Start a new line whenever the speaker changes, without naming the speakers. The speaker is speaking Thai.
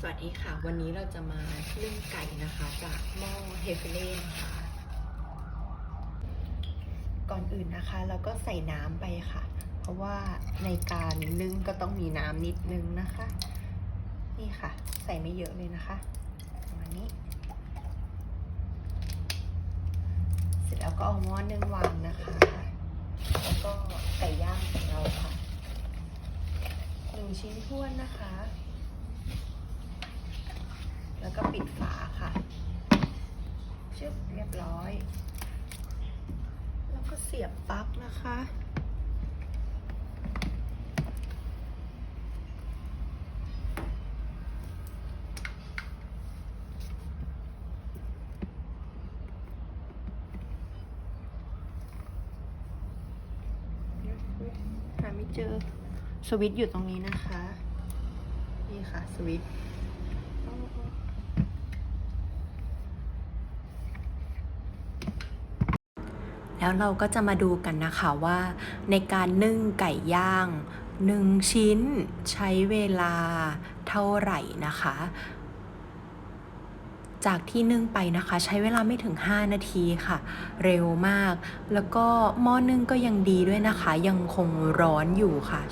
สวัสดีค่ะ วันนี้เราจะมานึ่งไก่นะคะ จากหม้อเฮฟเล่นะคะ ก่อนอื่นนะคะ เราก็ใส่น้ำไปค่ะ เพราะว่าในการนึ่งก็ต้องมีน้ำนิดนึงนะคะ นี่ค่ะ ใส่ไม่เยอะเลยนะคะประมาณนี้ เสร็จแล้วก็เอาหม้อนึ่งวางนะคะ แล้วก็ไก่ย่างของเราค่ะหนึ่งชิ้นท้วนนะคะ แล้วก็ปิดฝาค่ะชึบเรียบร้อย แล้วก็เสียบปลั๊กนะคะ หาไม่เจอ สวิตช์อยู่ตรงนี้นะคะ นี่ค่ะ สวิตช์ แล้วเราก็จะมาดูกันนะคะว่าในการนึ่งไก่ย่างหนึ่งชิ้นใช้เวลาเท่าไหร่นะคะ จากที่นึ่งไปนะคะ ใช้เวลาไม่ถึง 5 นาทีค่ะ เร็วมาก แล้วก็หม้อนึ่งก็ยังดีด้วยนะคะ ยังคงร้อนอยู่ค่ะ